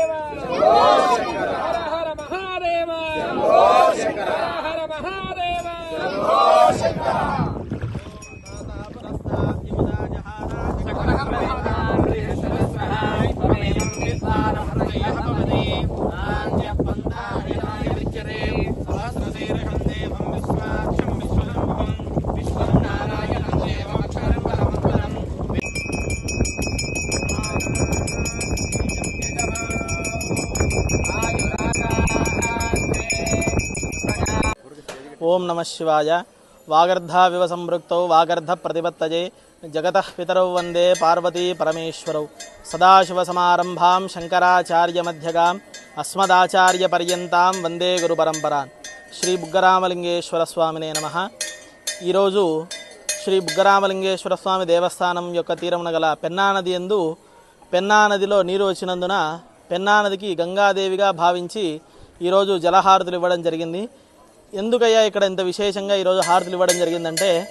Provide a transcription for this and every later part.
మహాదేవ. హర హర మహాదేవ. హర హర మహాదేవ. జహానా ఓం నమ శివాయ. వాగర్ధావివ సంవృక్తౌ వాగర్ధ ప్రతిపత్తజే జగత పితరౌ వందే పార్వతీ పరమేశ్వరౌ. సదాశివసమారంభాం శంకరాచార్యమధ్యగాం అస్మదాచార్యపర్యంతాం వందే గురుపరంపరాన్ శ్రీ బుగ్గరామలింగేశ్వర స్వామినే నమ. ఈరోజు శ్రీ బుగ్గరామలింగేశ్వర స్వామి దేవస్థానం యొక్క తీరమున గల పెన్నానది ఎందు పెన్నానదిలో నీరు వచ్చినందున పెన్నానదికి గంగాదేవిగా భావించి ఈరోజు జలహారతులు ఇవ్వడం జరిగింది. ఎందుకయ్యా ఇక్కడ ఇంత విశేషంగా ఈరోజు హారతులు ఇవ్వడం జరిగిందంటే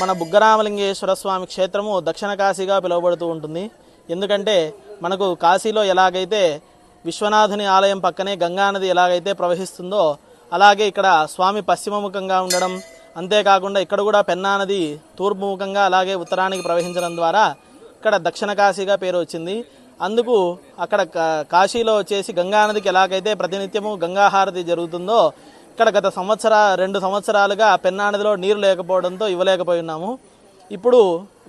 మన బుగ్గరామలింగేశ్వర స్వామి క్షేత్రము దక్షిణ కాశీగా పిలువబడుతూ ఉంటుంది. ఎందుకంటే మనకు కాశీలో ఎలాగైతే విశ్వనాథుని ఆలయం పక్కనే గంగానది ఎలాగైతే ప్రవహిస్తుందో అలాగే ఇక్కడ స్వామి పశ్చిమముఖంగా ఉండడం అంతేకాకుండా ఇక్కడ కూడా పెన్నా నది తూర్పు ముఖంగా అలాగే ఉత్తరానికి ప్రవహించడం ద్వారా ఇక్కడ దక్షిణ కాశీగా పేరు వచ్చింది. అందుకు అక్కడ కా- కాశీలో వచ్చేసి గంగానదికి ఎలాగైతే ప్రతినిత్యము గంగాహారతి జరుగుతుందో ఇక్కడ గత సంవత్సర రెండు సంవత్సరాలుగా పెన్నా నదిలో నీరు లేకపోవడంతో ఇవ్వలేకపోయినాము ఇప్పుడు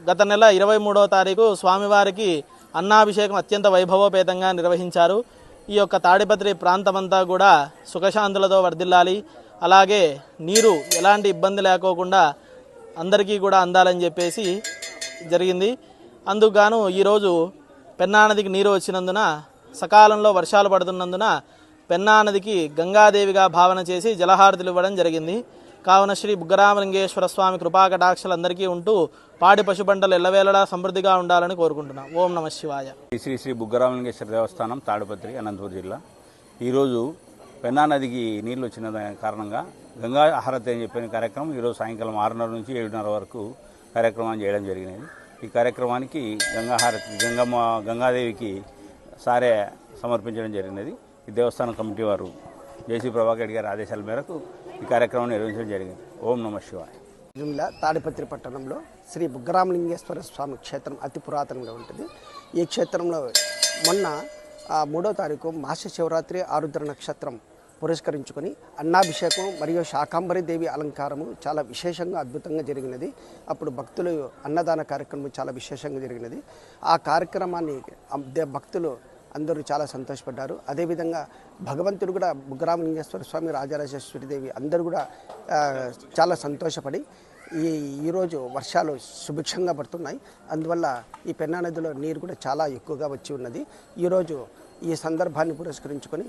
గత నెల ఇరవై మూడవ తారీఖు స్వామివారికి అన్నాభిషేకం అత్యంత వైభవోపేతంగా నిర్వహించారు. ఈ యొక్క తాడిపత్రి ప్రాంతమంతా కూడా సుఖశాంతులతో వర్ధిల్లాలి. అలాగే నీరు ఎలాంటి ఇబ్బంది లేకోకుండా అందరికీ కూడా అందాలని చెప్పేసి జరిగింది. అందుకుగాను ఈరోజు పెన్నా నదికి నీరు వచ్చినందున సకాలంలో వర్షాలు పడుతున్నందున పెన్నా నదికి గంగాదేవిగా భావన చేసి జలహారతులు ఇవ్వడం జరిగింది. కావున శ్రీ బుగ్గరామలింగేశ్వర స్వామి కృపాకటాక్షలందరికీ ఉంటూ పాడి పశు పంటలు ఎల్లవేళలా సమృద్ధిగా ఉండాలని కోరుకుంటున్నాం. ఓం నమ శివాయ. శ్రీ శ్రీ బుగ్గరామలింగేశ్వర దేవస్థానం తాడిపత్రి అనంతపురం జిల్లా. ఈరోజు పెన్నా నదికి నీళ్ళు వచ్చిన కారణంగా గంగా హారతి అని చెప్పిన కార్యక్రమం ఈరోజు సాయంకాలం ఆరున్నర నుంచి ఏడున్నర వరకు కార్యక్రమం చేయడం జరిగినది. ఈ కార్యక్రమానికి గంగాహారతి గంగమ్మ గంగాదేవికి సారే సమర్పించడం జరిగినది. ఈ దేవస్థానం కమిటీ వారు జేసీ ప్రభాకర్ గారి ఆదేశాల మేరకు ఈ కార్యక్రమం నిర్వహించడం జరిగింది. ఓం నమ శివాయ. జిల్లా తాడిపత్రి పట్టణంలో శ్రీ బుగ్గరామలింగేశ్వర స్వామి క్షేత్రం అతి పురాతనంగా ఉంటుంది. ఈ క్షేత్రంలో మొన్న ఆ, మూడో తారీఖు మాస శివరాత్రి ఆరుద్ర నక్షత్రం పురస్కరించుకొని అన్నాభిషేకం మరియు శాకాంబరి దేవి అలంకారము చాలా విశేషంగా అద్భుతంగా జరిగినది. అప్పుడు భక్తులు అన్నదాన కార్యక్రమం చాలా విశేషంగా జరిగినది. ఆ కార్యక్రమాన్ని భక్తులు అందరూ చాలా సంతోషపడ్డారు. అదేవిధంగా భగవంతుడు కూడా బుగ్గరామలింగేశ్వర స్వామి రాజరాజేశ్వరిదేవి అందరూ కూడా చాలా సంతోషపడి ఈ ఈరోజు వర్షాలు సుభిక్షంగా పడుతున్నాయి. అందువల్ల ఈ పెన్నా నదిలో నీరు కూడా చాలా ఎక్కువగా వచ్చి ఉన్నది. ఈరోజు ఈ సందర్భాన్ని పురస్కరించుకొని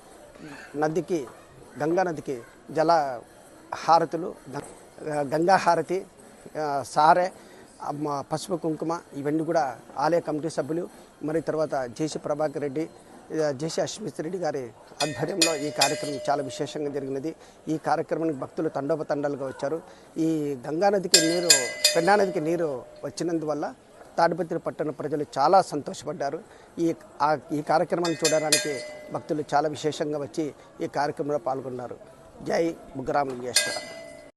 నదికి గంగా నదికి జల హారతులు గంగా హారతి సారే పసుపు కుంకుమ ఇవన్నీ కూడా ఆలయ కమిటీ సభ్యులు మరి తర్వాత J C Prabhakar Reddy J C Ashmit Reddy గారి ఆధ్వర్యంలో ఈ కార్యక్రమం చాలా విశేషంగా జరిగినది. ఈ కార్యక్రమానికి భక్తులు తండోపతండాలుగా వచ్చారు. ఈ గంగా నదికి నీరు పెన్నానదికి నీరు వచ్చినందువల్ల తాడిపత్రి పట్టణ ప్రజలు చాలా సంతోషపడ్డారు. ఈ ఈ కార్యక్రమాన్ని చూడడానికి భక్తులు చాలా విశేషంగా వచ్చి ఈ కార్యక్రమంలో పాల్గొన్నారు. జై బుగ్గరామలింగేశ్వర